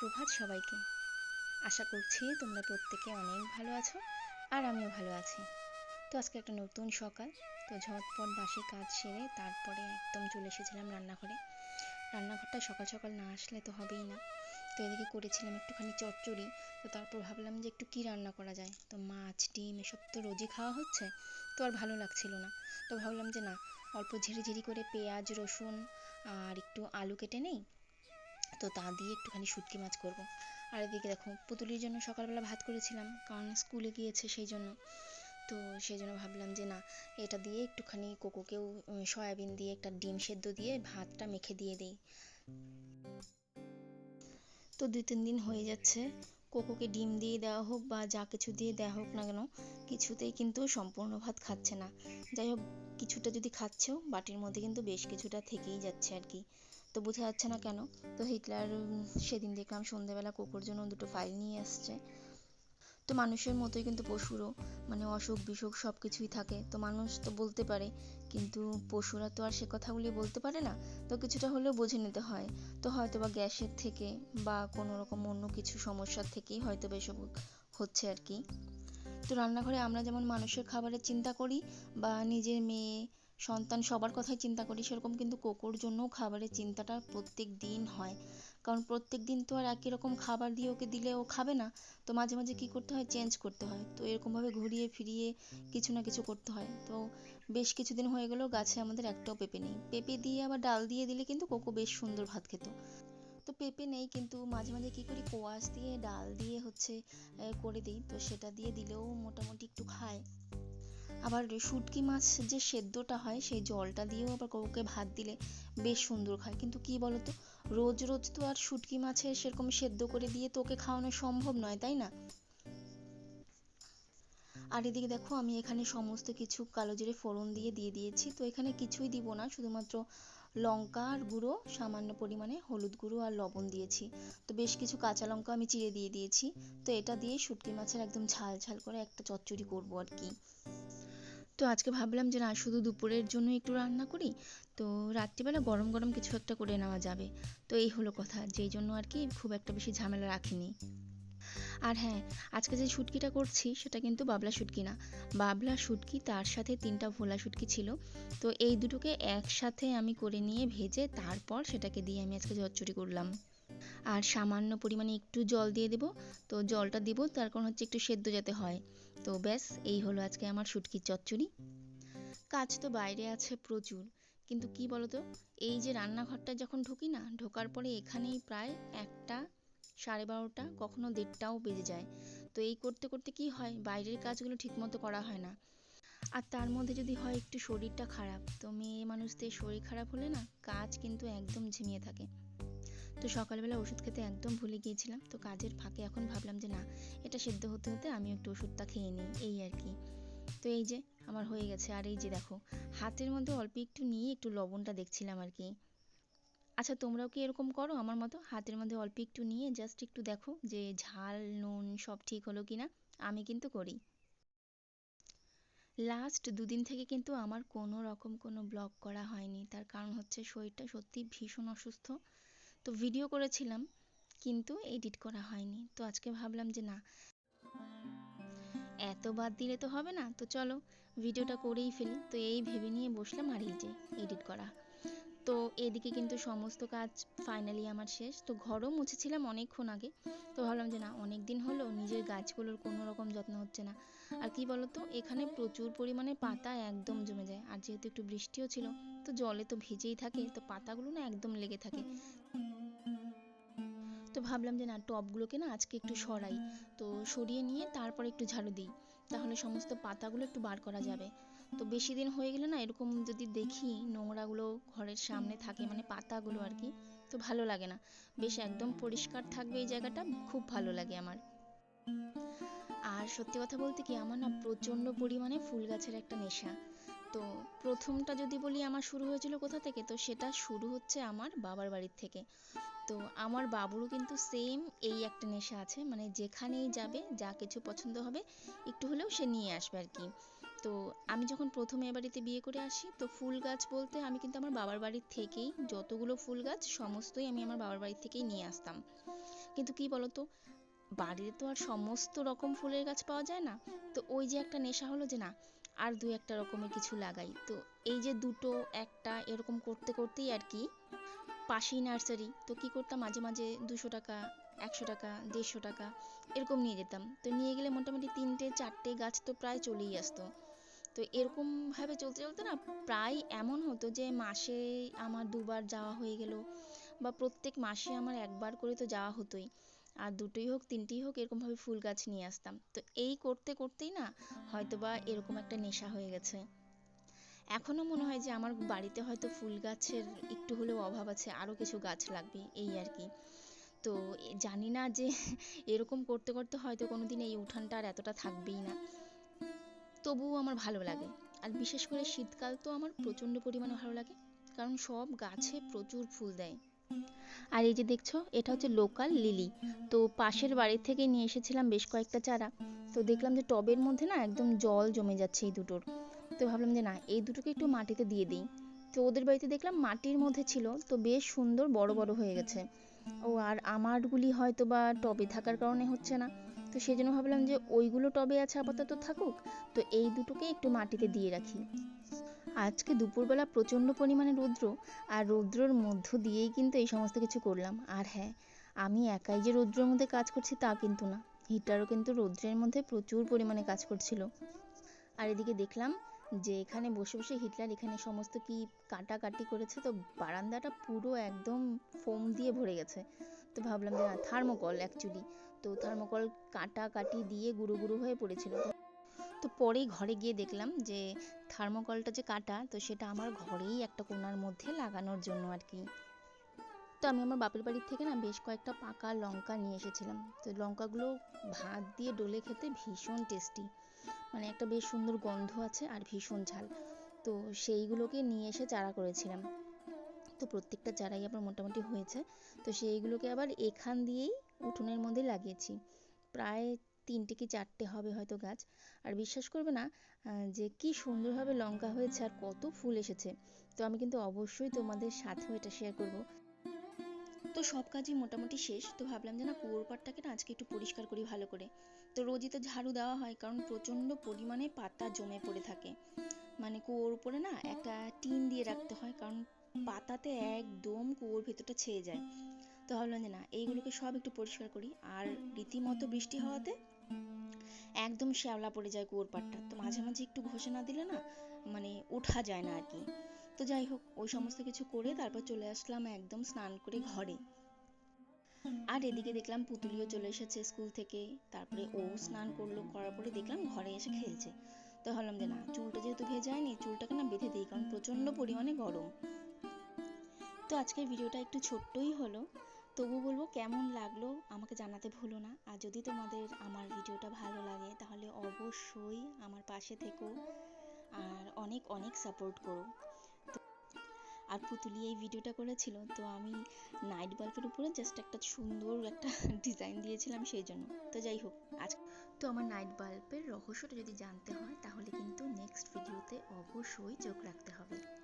সুপ্রভাত সবাইকে। আশা করছি তোমরা প্রত্যেকে অনেক ভালো আছো আর আমিও ভালো আছি। তো আজকে একটা নতুন সকাল, তো ঝটপট বাসি কাজ সেরে তারপরে একদম চলে এসেছিলাম রান্নাঘরে। রান্নাঘরটা সকাল সকাল না আসলে তো হবেই না। তো এদিকে করেছিলাম একটুখানি চচ্চড়ি, তো তারপর ভাবলাম যে একটু কী রান্না করা যায়? তো মাছ, ডিম এসব তো রোজই খাওয়া হচ্ছে, তো আর ভালো লাগছিল না। তো ভাবলাম যে না, অল্প ঝিরিঝিরি করে পেঁয়াজ, রসুন আর একটু আলু কেটে নেই তো তা দিয়ে একটুখানি শুটকি মাছ করব। আর এদিকে দেখো, পুতুলির জন্য সকালবেলা ভাত করেছিলাম, কারণ স্কুলে গিয়েছে সেই জন্য। তো সেই জন্য ভাবলাম যে না, এটা দিয়ে একটুখানি কোকোকেও সয়াবিন দিয়ে একটা ডিম সেদ্ধ দিয়ে ভাতটা মেখে দিয়ে দিই। তো দুই তিন দিন হয়ে যাচ্ছে, কোকোকে ডিম দিয়ে দেওয়া হোক বা যা কিছু দিয়ে দেওয়া হোক না কেন, কিছুতেই কিন্তু সম্পূর্ণ ভাত খাচ্ছে না। যাই হোক, কিছুটা যদি খাচ্ছেও বাটির মধ্যে কিন্তু বেশ কিছুটা থেকেই যাচ্ছে আর কি। তো বোঝা যাচ্ছে না কেন। তো হিটলার সেদিন দেখলাম সন্ধেবেলা কোকোর জন্য দুটো ফাইল নিয়ে আসছে। তো মানুষের মতোই কিন্তু পশুরও মানে অসুখ বিসুখ সব কিছুই থাকে। তো মানুষ তো বলতে পারে কিন্তু পশুরা তো আর সে কথাগুলি বলতে পারে না। তো কিছুটা হলেও বুঝে নিতে হয়। তো হয়তো বা গ্যাসের থেকে বা কোনো রকম অন্য কিছু সমস্যার থেকেই হয়তো বা এসব হচ্ছে আর কি। তো রান্নাঘরে আমরা যেমন মানুষের খাবারের চিন্তা করি বা নিজের মেয়ে সন্তান সবার কথাই চিন্তা করি, সেরকম কিন্তু কোকোর জন্যও খাবারের চিন্তাটা প্রত্যেক দিন হয়। কারণ প্রত্যেক দিন তো আর একই রকম খাবার দিয়ে ওকে দিলে ও খাবে না, তো মাঝে মাঝে কী করতে হয়? চেঞ্জ করতে হয়। তো এরকমভাবে ঘুরিয়ে ফিরিয়ে কিছু না কিছু করতে হয়। তো বেশ কিছুদিন হয়ে গেল গাছে আমাদের একটাও পেঁপে নেই। পেঁপে দিয়ে আবার ডাল দিয়ে দিলে কিন্তু কোকো বেশ সুন্দর ভাত খেত। তো পেঁপে নেই কিন্তু মাঝে মাঝে কী করি? কোয়াশ দিয়ে, ডাল দিয়ে হচ্ছে করে দিই। তো সেটা দিয়ে দিলেও মোটামুটি একটু খায়। আবার শুটকি মাছ যে সেদ্ধটা হয়, সেই জলটা দিয়েও আবার কোকোকে ভাত দিলে বেশ সুন্দর খায়। কিন্তু কি বলতো, রোজ রোজ তো আর শুটকি মাছের সেরকম সেদ্ধ করে দিয়ে তো ওকে খাওয়ানো সম্ভব নয়, তাই না? আর এদিকে দেখো, আমি এখানে সমস্ত কিছু কালো জিরে ফোড়ন দিয়ে দিয়ে দিয়েছি। তো এখানে কিছুই দিব না, শুধুমাত্র লঙ্কা আর গুঁড়ো, সামান্য পরিমাণে হলুদ গুঁড়ো আর লবণ দিয়েছি। তো বেশ কিছু কাঁচা লঙ্কা আমি চিড়ে দিয়ে দিয়েছি। তো এটা দিয়ে শুটকি মাছের একদম ঝাল ঝাল করে একটা চচ্চড়ি করব আর কি। তো আজকে ভাবলাম যে না, শুধু দুপুরের জন্য একটু রান্না করি। তো রাত্রিবেলা গরম গরম কিছু একটা করে নেওয়া যাবে। তো এই হলো কথা, যেই জন্য আর কি খুব একটা বেশি ঝামেলা রাখিনি। আর হ্যাঁ আজকে যে শুটকিটা করছি, সেটা কিন্তু বাবলা শুটকি না। বাবলা শুটকি তার সাথে তিনটা ভোলা শুটকি ছিল। তো এই দুটোকে একসাথে আমি করে নিয়ে ভেজে তারপর সেটাকে দিয়ে আমি আজকে চচ্চড়ি করলাম। আর সামান্য পরিমাণে একটু জল দিয়ে দেবো। তো জলটা দিব, তার কারণ হচ্ছে একটু সেদ্ধ যাতে হয়। তো ব্যাস, এই হলো আজকে আমার শুটকির চচ্চড়ি। কাজ তো বাইরে আছে প্রচুর, কিন্তু কি বলতো, এই যে রান্নাঘরটা যখন ঢুকি না, ঢোকার পরে এখানেই প্রায় একটা সাড়ে বারোটা, কখনো দেড়টাও বেজে যায়। তো এই করতে করতে কি হয়, বাইরের কাজগুলো ঠিকমতো করা হয় না। আর তার মধ্যে যদি হয় একটু শরীরটা খারাপ, তো মেয়ে মানুষদের শরীর খারাপ হলে না, কাজ কিন্তু একদম ঝিমিয়ে থাকে। তো সকালবেলা ওষুধ খেতে একদম ভুলে গিয়েছিলাম। তো কাজের ফাঁকে এখন ভাবলাম যে, না, এটা সেদ্ধ হতে হতে আমি একটু ওষুধটা খেয়ে নিই। এই আর কি। তো এই যে, আমার হয়ে গেছে। আর এই যে দেখো, হাতের মধ্যে অল্প একটু নিয়ে একটু লবণটা দেখছিলাম আর কি। আচ্ছা তোমরাও কি এরকম করো আমার মতো? হাতের মধ্যে অল্প একটু নিয়ে জাস্ট একটু দেখো যে, ঝাল, নুন সব ঠিক হলো কি না আমি কিন্তু করি। লাস্ট দুদিন থেকে কিন্তু আমার কোনো রকম কোনো ব্লগ করা হয়নি। তার কারণ হচ্ছে শরীরটা সত্যি ভীষণ অসুস্থ। তো ভিডিও করেছিলাম, কিন্তু এডিট করা হয়নি। তো আজকে ভাবলাম যে না, এত বাদ দিলে তো হবে না। তো চলো ভিডিওটা করেই ফেলি। তো এই ভেবে নিয়ে বসলাম আর এই যে এডিট করা। তো এদিকে কিন্তু সমস্ত কাজ ফাইনালি আমার শেষ। তো ঘরও মুছেছিলাম অনেকক্ষণ আগে। তো ভাবলাম যে না অনেক দিন হলো নিজের গাছগুলোর কোনো রকম যত্ন হচ্ছে না। আর কি বলতো, এখানে প্রচুর পরিমাণে পাতা একদম জমে যায়। আর যেহেতু একটু বৃষ্টিও ছিল, তো জলে তো ভিজেই থাকে। তো পাতাগুলো না একদম লেগে থাকে। তো ভাবলাম যে না টবগুলোকে না আজকে একটু সরাই। তো সরিয়ে নিয়ে তারপর একটু ঝাড়ু দিই। তাহলে সমস্ত পাতাগুলো একটু বার করা যাবে। তো বেশি দিন হয়ে গেলে না এরকম যদি দেখি নোংরাগুলো ঘরের সামনে থাকে মানে পাতাগুলো আর কি, তো ভালো লাগে না। বেশ একদম পরিষ্কার থাকবে এই জায়গাটা, খুব ভালো লাগে আমার। আর সত্যি কথা বলতে কি, আমার না প্রচণ্ড পরিমাণে ফুল গাছের একটা নেশা। তো প্রথমটা যদি বলি আমার শুরু হয়েছিল কোথা থেকে? তো সেটা শুরু হচ্ছে আমার বাবার বাড়ির থেকে। তো আমার বাবুরও কিন্তু সেম এই একটা নেশা আছে। মানে যেখানেই যাবে, যা কিছু পছন্দ হবে, একটু হলেও সে নিয়ে আসবে আর কি। তো আমি যখন প্রথমে এ বাড়িতে বিয়ে করে আসি, তো ফুল গাছ বলতে আমি কিন্তু আমার বাবার বাড়ির থেকেই যতগুলো ফুল গাছ, সমস্তই আমি আমার বাবার বাড়ির থেকেই নিয়ে আসতাম। কিন্তু কি বলতো, বাড়িতে তো আর সমস্ত রকম ফুলের গাছ পাওয়া যায় না। তো ওই যে একটা নেশা হলো যে না আর দু একটা রকমের কিছু লাগাই। তো এই যে দুটো, একটা এরকম করতে করতেই আর কি পাশেই নার্সারি, তো কি করতাম, মাঝে মাঝে দুশো টাকা, একশো টাকা, দেড়শো টাকা এরকম নিয়ে যেতাম। তো নিয়ে গেলে মোটামুটি তিনটে, চারটে গাছ তো প্রায় চলেই আসতো। তো এরকম ভাবে চলতে চলতে না প্রায় এমন হতো যে মাসে আমার দুবার যাওয়া হয়ে গেল বা প্রত্যেক মাসে আমার একবার করে তো যাওয়া হতোই। আর দুটোই হোক, তিনটেই হোক এরকমভাবে ফুল গাছ নিয়ে আসতাম। তো এই করতে করতেই না হয়তোবা এরকম একটা নেশা হয়ে গেছে। এখনও মনে হয় যে আমার বাড়িতে হয়তো ফুল গাছের একটু হলেও অভাব আছে, আরও কিছু গাছ লাগবে, এই আর কি। তো জানি না যে এরকম করতে করতে হয়তো কোনোদিন এই উঠানটা আর এতটা থাকবেই না। তবুও আমার ভালো লাগে। আর বিশেষ করে শীতকাল তো আমার প্রচণ্ড পরিমাণে ভালো লাগে, কারণ সব গাছে প্রচুর ফুল দেয়। আর এই যে দেখছ, এটা হচ্ছে লোকাল লিলি। তো পাশের বাড়ি থেকে নিয়ে এসেছিলাম বেশ কয়েকটা চারা। তো দেখলাম যে টবের মধ্যে না একদম জল জমে যাচ্ছে এই দুটোর। তো ভাবলাম যে না, এই দুটোকে একটু মাটিতে দিয়ে দিই। তো ওদের বাড়িতে দেখলাম মাটির মধ্যে ছিল, তো বেশ সুন্দর বড় বড় হয়ে গেছে। ও আর আমারগুলি হয়তো বা টবে থাকার কারণে হচ্ছে না। তো সেই জন্য ভাবলাম যে ওইগুলো টবে আছে, আপাতত থাকুক। তো এই দুটোকে একটু মাটিতে দিয়ে রাখি। আজকে দুপুরবেলা প্রচণ্ড পরিমাণে রৌদ্র আর রৌদ্রর মধ্য দিয়েই কিন্তু এই সমস্ত কিছু করলাম। আর হ্যাঁ আমি একাই যে রৌদ্রের মধ্যে কাজ করছি তা কিন্তু না। হিটারও কিন্তু রৌদ্রের মধ্যে প্রচুর পরিমাণে কাজ করছিল। আর এদিকে দেখলাম যে এখানে বসে বসে হিটলার এখানে সমস্ত কি কাটাকাটি করেছে, তো বারান্দাটা পুরো একদম ফোম দিয়ে ভরে গেছে। তো ভাবলাম যে না থার্মোকল অ্যাকচুয়ালি তো থার্মোকল কাটাকাটি দিয়ে গুঁড়ো গুঁড়ো হয়ে পড়েছিল। তো পরেই ঘরে গিয়ে দেখলাম যে থার্মোকলটা যে কাটা, তো সেটা আমার ঘরেই একটা কোনার মধ্যে লাগানোর জন্য আর কি। তো আমি আমার বাপের বাড়ির থেকে না বেশ কয়েকটা পাকা লঙ্কা নিয়ে এসেছিলাম। তো লঙ্কাগুলো ভাত দিয়ে ডলে খেতে ভীষণ টেস্টি। মানে একটা বেশ সুন্দর গন্ধ আছে আর ভীষণ ঝাল। তো সেইগুলোকে নিয়ে এসে চারা করেছিলাম। তো প্রত্যেকটা চারাই আবার মোটামুটি হয়েছে। তো সেইগুলোকে আবার এখান দিয়েই উঠোনের মধ্যে লাগিয়েছি। প্রায় তিনটে কি চারটে হবে হয়তো গাছ। আর বিশ্বাস করবে না যে কি সুন্দরভাবে লঙ্কা হয়েছে আর কত ফুল এসেছে। তো আমি কিন্তু অবশ্যই তোমাদের সাথেও এটা শেয়ার করব। তো সব কাজই মোটামুটি শেষ। তো ভাবলাম যে না কুয়োর পাড়টাকে না আজকে একটু পরিষ্কার করি ভালো করে। তো রোজই তো ঝাড়ু দেওয়া হয়, কারণ প্রচণ্ড পরিমাণে পাতা জমে পড়ে থাকে। মানে কুয়োর উপরে না একটা টিন দিয়ে রাখতে হয়, কারণ পাতাতে একদম কুয়োর ভেতরটা ছেয়ে যায়। তো ভাবলাম যে না, এইগুলোকে সব একটু পরিষ্কার করি। আর রীতিমতো বৃষ্টি হওয়াতে একদম শ্যাওলা পড়ে যায় কুয়োর পাড়টা। তো মাঝে মাঝে একটু ঘষে না দিলে না মানে ওঠা যায় না আর কি তো যাই হোক, ওই সমস্ত কিছু করে তারপর চলে আসলাম একদম স্নান করে ঘরে। আর এদিকে দেখলাম পুতুলিও চলে এসেছে স্কুল থেকে। তারপরে ও স্নান করল, করার পরে দেখলাম ঘরে এসে খেলছে। তো ভাবলাম যে না, চুলটা যেহেতু ভেজায়নি চুলটাকে না বেঁধে দিই, কারণ প্রচণ্ড পরিমাণে গরম। তো আজকের ভিডিওটা একটু ছোট্টই হলো। তবু বলব কেমন লাগল আমাকে জানাতে ভুলো না। আর যদি তোমাদের আমার ভিডিওটা ভালো লাগে, তাহলে অবশ্যই আমার পাশে থেকো আর অনেক অনেক সাপোর্ট করো। আর পুতুলি এই ভিডিওটা করেছিল, তো আমি নাইট বাল্বের উপরে জাস্ট একটা সুন্দর একটা ডিজাইন দিয়েছিলাম সেই জন্য। তো যাই হোক, আজ তো আমার নাইট বাল্বের রহস্যটা যদি জানতে হয়, তাহলে কিন্তু নেক্সট ভিডিওতে অবশ্যই চোখ রাখতে হবে।